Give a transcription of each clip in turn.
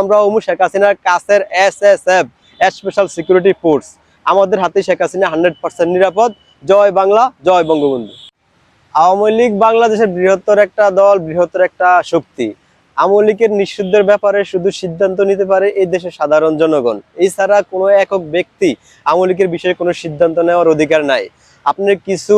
আমরা অমু শেখ হাসিনার কাছের S S F special security force আমাদের হাতে শেখ হাসিনা হান্ড্রেড পার্সেন্ট নিরাপদ। জয় বাংলা, জয় বঙ্গবন্ধু। আওয়ামী লীগ বাংলাদেশের বৃহত্তর একটা দল, বৃহত্তর একটা শক্তি। আওয়ামী লীগের নিষিদ্ধের ব্যাপারে শুধু সিদ্ধান্ত নিতে পারে এই দেশের সাধারণ জনগণ। এছাড়া কোনো একক ব্যক্তি আওয়ামী লীগের বিষয়ে কোনো সিদ্ধান্ত নেওয়ার অধিকার নাই। আপনি কিছু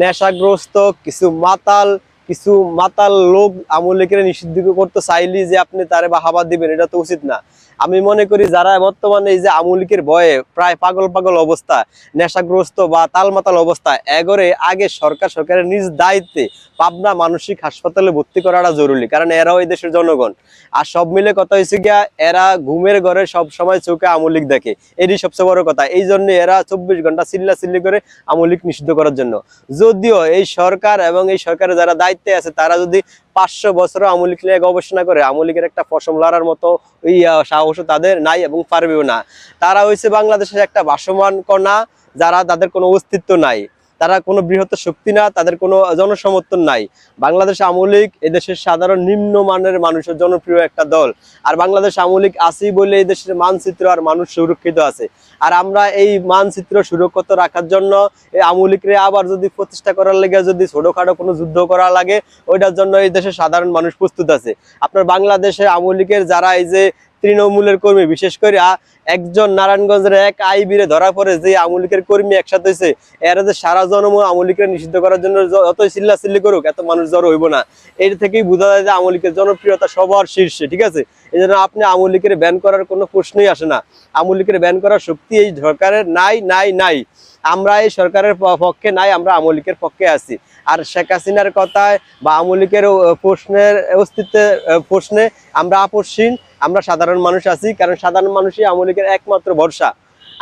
নেশাগ্রস্ত, কিছু মাতাল কিছু মাতাল লোক আমলে লীগের নিষিদ্ধ করতে চাইলি যে আপনি তারে বাহাবা দিবেন, এটা তো উচিত না। আমি মনে করি যারা বর্তমানে এই যে আওয়ামী লীগের ভয়ে প্রায় পাগল পাগল অবস্থা, নেশাগ্রস্ত বা তালমাতাল অবস্থা, এগরে আগে সরকার সরকারের নিজ দায়িত্বে পাবনা মানসিক হাসপাতালে ভর্তি করাটা জরুরি। কারণ এরাও এই দেশের জনগণ। আর সব মিলে কথা হয়েছে গিয়া, এরা ঘুমের ঘরে সব সময় চোখে আমুলিক দেখে। এরই সবচেয়ে বড় কথা। এই জন্য এরা চব্বিশ ঘণ্টা চিল্লা চিল্লি করে আমুলিক নিষিদ্ধ করার জন্য। যদিও এই সরকার এবং এই সরকারের যারা দায়িত্বে আছে, তারা যদি পাঁচশো বছর আমলিক নিয়ে গবেষণা করে, আমলিকের একটা ফসল লড়ার মতো ওই সাহসও তাদের নাই এবং পারবেও না। তারা হয়েছে বাংলাদেশের একটা ভাসমান কণা, যারা তাদের কোনো অস্তিত্ব নাই। তারা কোনো বৃহত্তর শক্তি না, তাদের কোনো জনসমর্থন নাই। বাংলাদেশ আমলিক এদেশের সাধারণ নিম্নমানের মানুষের জনপ্রিয় একটা দল। আর বাংলাদেশ আমলিক আছি বলে এই দেশের মানচিত্র আর মানুষ সুরক্ষিত আছে। আর আমরা এই মানচিত্র সুরক্ষিত রাখার জন্য এই আমলিকরে আবার যদি প্রতিষ্ঠা করার লেগে যদি ছোটখাটো কোনো যুদ্ধ করা লাগে, ওইটার জন্য এই দেশের সাধারণ মানুষ প্রস্তুত আছে। আপনার বাংলাদেশে আমলিকের যারা এই যে তৃণমূলের কর্মী, বিশেষ করে একজন নারায়ণগঞ্জের এক আইবিরে ধরা পড়ে যে আমলিকের কর্মী একসাথে হয়েছে এরা যে সারা জনম আমলিকে নিষিদ্ধ করার জন্য য- যতই চিল্লা চিল্লি করুক, এত মানুষ জড়ো হইব না। এর থেকেই বোঝা যায় যে আমলিকের জনপ্রিয়তা সবার শীর্ষে, ঠিক আছে? এই জন্য আপনি আমলিকের ব্যান করার কোনো প্রশ্নই আসে না। আমলিকের ব্যান করার শক্তি এই সরকারের নাই নাই নাই। আমরা এই সরকারের পক্ষে নাই, আমরা আমলিকের পক্ষে আছি। আর শেখ হাসিনার কথায় বা আমলিকের প্রশ্নের অস্তিত্বের প্রশ্নে আমরা আপসহীন আমরা সাধারণ মানুষ আছি, কারণ সাধারণ মানুষই আমলিকের একমাত্র ভরসা।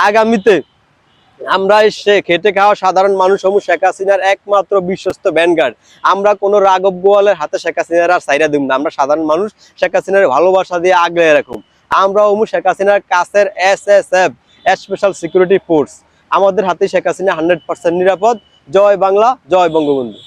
আগামীতে আমরা সে খেটে খাওয়া সাধারণ মানুষ সমূহ শেখ হাসিনার একমাত্র বিশ্বস্ত ব্যানগার্ড আমরা কোনো রাঘব গোয়ালের হাতে শেখ হাসিনার আর সাইরা দিব না। আমরা সাধারণ মানুষ, শেখ হাসিনার ভালোবাসা দিয়ে আগলে রাখুম আমরা অমু শেখ হাসিনার কাছের S S F special security force আমাদের হাতে শেখ হাসিনা হান্ড্রেড পার্সেন্ট নিরাপদ। জয় বাংলা, জয় বঙ্গবন্ধু।